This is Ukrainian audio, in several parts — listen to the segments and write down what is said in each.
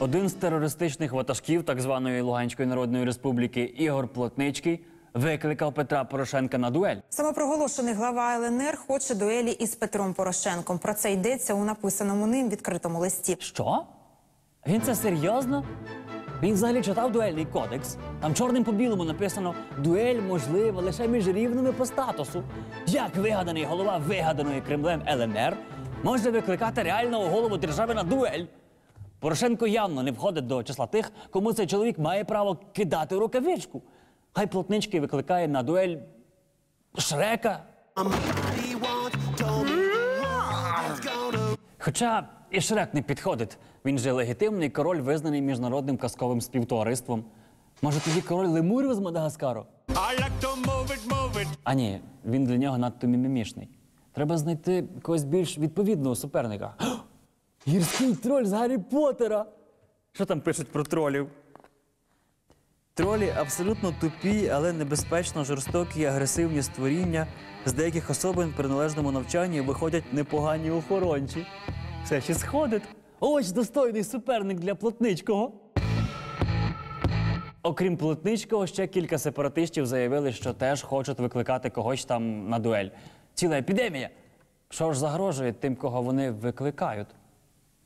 Один з терористичних ватажків так званої Луганської Народної Республіки Ігор Плотничий викликав Петра Порошенка на дуель. Самопроголошений глава ЛНР хоче дуелі із Петром Порошенком. Про це йдеться у написаному ним відкритому листі. Що? Він це серйозно? Він взагалі читав дуельний кодекс. Там чорним по білому написано: дуель можлива лише між рівними по статусу. Як вигаданий голова вигаданої Кремлем ЛНР може викликати реального голову держави на дуель? Порошенко явно не входить до числа тих, кому цей чоловік має право кидати рукавичку. Хай плотнички викликає на дуель Шрека. Хоча і Шрек не підходить. Він же легітимний король, визнаний міжнародним казковим співтовариством. Може, тоді король лемурів з Мадагаскару? Like move it, move it. А ні, він для нього надто мімімішний. Треба знайти когось більш відповідного суперника. Гірський троль з Гаррі Поттера! Що там пишуть про тролів? Тролі абсолютно тупі, але небезпечно жорстокі і агресивні створіння. З деяких особин при належному навчанні виходять непогані охоронці. Все ще сходить. Ось достойний суперник для плотничкого. Окрім Плотничкого, ще кілька сепаратистів заявили, що теж хочуть викликати когось там на дуель. Ціла епідемія. Що ж загрожує тим, кого вони викликають?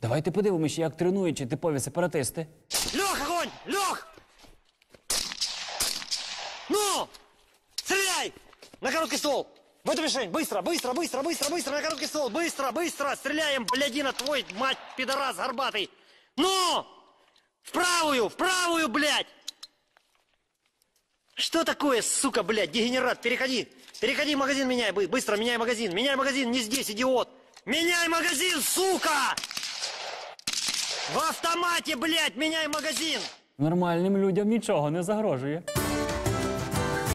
Давайте подивимося, як тренують ці типові сепаратисти. Лех, огонь! Лех! Ну! Стреляй! На короткий ствол! В эту мишень! Быстро, быстро, быстро, быстро, быстро! На короткий ствол! Быстро, быстро! Стреляем, блядина твой, мать, пидорас горбатый! Ну! В правую, в правую, блядь! Что такое, сука, блядь, дегенерат? Переходи! Переходи, магазин меняй, бы- быстро меняй магазин! Меняй магазин, не здесь, идиот! Меняй магазин, сука! В автоматі, блядь, міняй магазин! Нормальним людям нічого не загрожує.